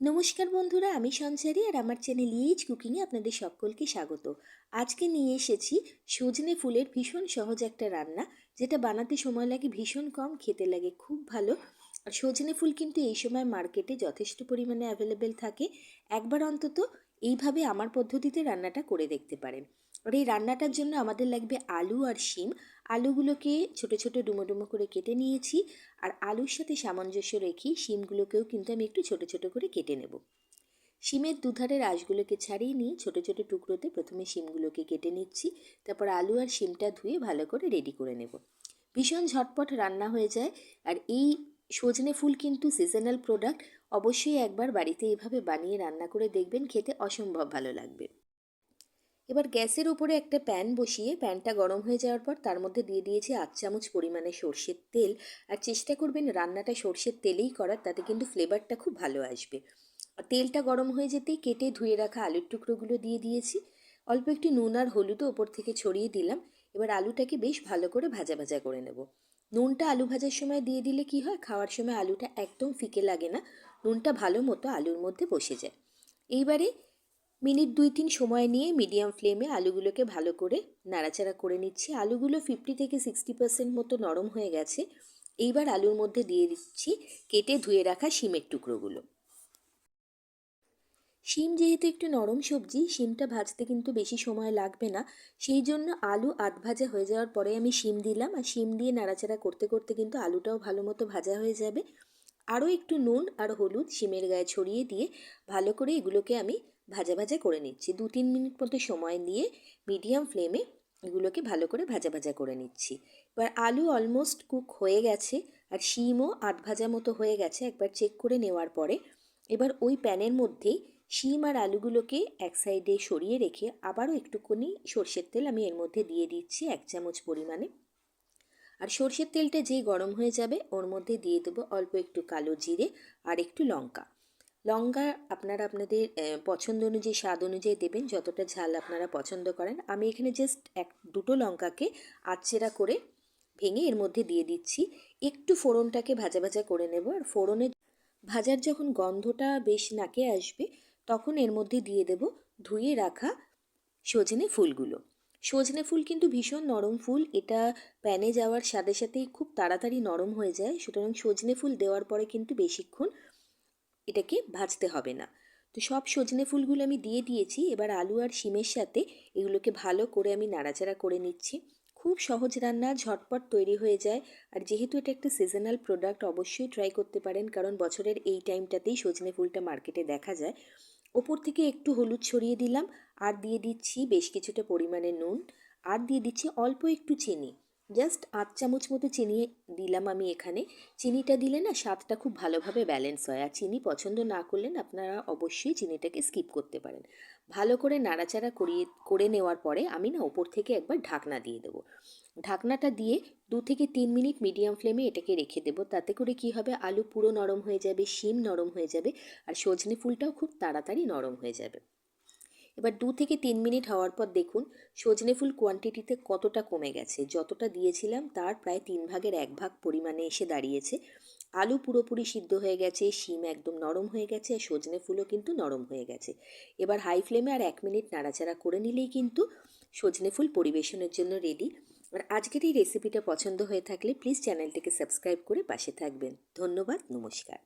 নমস্কার বন্ধুরা, আমি সঞ্চারী আর আমার চ্যানেল ইএইচ কুকিংয়ে আপনাদের সকলকে স্বাগত। আজকে নিয়ে এসেছি সজনে ফুলের ভীষণ সহজ একটা রান্না, যেটা বানাতে সময় লাগে, ভীষণ কম, খেতে লাগে, খুব ভালো। আর সজনে ফুল কিন্তু এই সময় মার্কেটে যথেষ্ট পরিমাণে অ্যাভেলেবেল থাকে। একবার অন্তত এইভাবে আমার পদ্ধতিতে রান্নাটা করে দেখতে পারেন। আর এই রান্নাটার জন্য আমাদের লাগবে আলু আর শিম। আলুগুলোকে ছোট ছোট ডুমো ডুমো করে কেটে নিয়েছি আর আলুর সাথে সামঞ্জস্য রেখে শিমগুলোকেও কিন্তু আমি একটু ছোট ছোট করে কেটে নেব। শিমের দুধারের আঁশগুলোকে ছাড়িয়ে নিয়ে ছোট ছোট টুকরোতে প্রথমে শিমগুলোকে কেটে নিচ্ছি, তারপর আলু আর শিমটা ধুয়ে ভালো করে রেডি করে নেব। ভীষণ ঝটপট রান্না হয়ে যায় আর এই সজনে ফুল কিন্তু সিজনাল প্রোডাক্ট অবশ্যই একবার বাড়িতে এভাবে বানিয়ে রান্না করে দেখবেন, খেতে অসম্ভব ভালো লাগবে। এবার গ্যাসের উপরে একটা প্যান বসিয়ে প্যানটা গরম হয়ে যাওয়ার পর তার মধ্যে দিয়ে দিয়েছি আট চামচ পরিমাণে সর্ষের তেল। আর চেষ্টা করবেন রান্নাটা সর্ষের তেলেই করার, তাতে কিন্তু ফ্লেভারটা খুব ভালো আসবে। তেলটা গরম হয়ে যেতেই কেটে ধুয়ে রাখা আলুর টুকরোগুলো দিয়ে দিয়েছি। অল্প একটু নুন আর হলুদও ওপর থেকে ছড়িয়ে দিলাম। এবার আলুটাকে বেশ ভালো করে ভাজা ভাজা করে নেব। নুনটা আলু ভাজার সময় দিয়ে দিলে কি হয়, খাওয়ার সময় আলুটা একদম ফিকে লাগে না। নুনটা ভালো মতো আলুর মধ্যে বসে যায়। এইবারে মিনিট দুই তিন সময় নিয়ে মিডিয়াম ফ্লেমে আলুগুলোকে ভালো করে নাড়াচাড়া করে নিচ্ছি। আলুগুলো ফিফটি থেকে সিক্সটি পার্সেন্ট মতো নরম হয়ে গেছে। এইবার আলুর মধ্যে দিয়ে দিচ্ছি কেটে ধুয়ে রাখা শিমের টুকরোগুলো। শিম যেহেতু একটু নরম সবজি, শিমটা ভাজতে কিন্তু বেশি সময় লাগবে না। সেই জন্য আলু আধ ভাজা হয়ে যাওয়ার পরে আমি শিম দিলাম। আর শিম দিয়ে নাড়াচাড়া করতে করতে কিন্তু আলুটাও ভালো মতো ভাজা হয়ে যাবে। আরও একটু নুন আর হলুদ শিমের গায়ে ছড়িয়ে দিয়ে ভালো করে এগুলোকে আমি ভাজা ভাজা করে নিচ্ছি। দু তিন মিনিট মতো সময় নিয়ে মিডিয়াম ফ্লেমে এগুলোকে ভালো করে ভাজা ভাজা করে নিচ্ছি। এবার আলু অলমোস্ট কুক হয়ে গেছে আর শিমও আধ ভাজা মতো হয়ে গেছে একবার চেক করে নেওয়ার পরে। এবার ওই প্যানের মধ্যেই শিম আর আলুগুলোকে এক সাইডে সরিয়ে রেখে আবারও একটুখানি সর্ষের তেল আমি এর মধ্যে দিয়ে দিচ্ছি এক চামচ পরিমাণে। আর সর্ষের তেলটা যেই গরম হয়ে যাবে ওর মধ্যে দিয়ে দেবো অল্প একটু কালো জিরে আর একটু লঙ্কা। লঙ্কা আপনারা আপনাদের পছন্দ অনুযায়ী, স্বাদ অনুযায়ী দেবেন, যতটা ঝাল আপনারা পছন্দ করেন। আমি এখানে জাস্ট এক, দুটো লঙ্কাকে আচেরা করে ভেঙে এর মধ্যে দিয়ে দিচ্ছি। একটু ফোড়নটাকে ভাজা ভাজা করে নেব, আর ফোড়নে ভাজার যখন গন্ধটা বেশ নাকে আসবে, তখন এর মধ্যে দিয়ে দেব ধুয়ে রাখা সজনে ফুলগুলো। সজনে ফুল কিন্তু ভীষণ নরম ফুল, এটা প্যানে যাওয়ার সাথে সাথেই খুব তাড়াতাড়ি নরম হয়ে যায়। সুতরাং সজনে ফুল দেওয়ার পরে কিন্তু বেশিক্ষণ এটাকে ভাজতে হবে না। তো সব সজনে ফুলগুলো আমি দিয়ে দিয়েছি, এবার আলু আর শিমের সাথে এগুলোকে ভালো করে আমি নাড়াচাড়া করে নিচ্ছি। খুব সহজ রান্না, ঝটপট তৈরি হয়ে যায়। আর যেহেতু এটা একটা সিজনাল প্রোডাক্ট অবশ্যই ট্রাই করতে পারেন, কারণ বছরের এই টাইমটাতেই সজনে ফুলটা মার্কেটে দেখা যায়। ওপর থেকে একটু হলুদ ছড়িয়ে দিলাম। আর দিয়ে দিচ্ছি বেশ কিছুটা পরিমাণে নুন। আর দিয়ে দিচ্ছি অল্প একটু চিনি। জাস্ট আধ চামচ মতো চিনি দিলাম আমি এখানে। চিনিটা দিলে না স্বাদটা খুব ভালোভাবে ব্যালেন্স হয়। আর চিনি পছন্দ না করলেন আপনারা অবশ্যই চিনিটাকে স্কিপ করতে পারেন। ভালো করে নাড়াচাড়া করিয়ে, করে নেওয়ার পরে আমি না ওপর থেকে একবার ঢাকনা দিয়ে দেবো। ঢাকনাটা দিয়ে দু থেকে তিন মিনিট মিডিয়াম ফ্লেমে এটাকে রেখে দেবো। তাতে করে কি হবে? আলু পুরো নরম হয়ে যাবে, শিম নরম হয়ে যাবে, আর সজনে ফুলটাও খুব তাড়াতাড়ি নরম হয়ে যাবে। এবার দু থেকে তিন মিনিট হওয়ার পর দেখুন, সজনে ফুল কোয়ান্টিটিতে কতটা কমে গেছে। যতটা দিয়েছিলাম, তার প্রায় তিন ভাগের এক ভাগ পরিমাণে এসে দাঁড়িয়েছে। আলু পুরোপুরি সিদ্ধ হয়ে গেছে, শিম একদম নরম হয়ে গেছে, আর সজনে ফুলও কিন্তু নরম হয়ে গেছে। এবার হাই ফ্লেমে আর এক মিনিট নাড়াচাড়া করে নিলেই কিন্তু সজনে ফুল পরিবেশনের জন্য রেডি আর আজকের এই রেসিপিটা পছন্দ হয়ে থাকলে প্লিজ চ্যানেলটিকে সাবস্ক্রাইব করে পাশে থাকবেন। ধন্যবাদ, নমস্কার।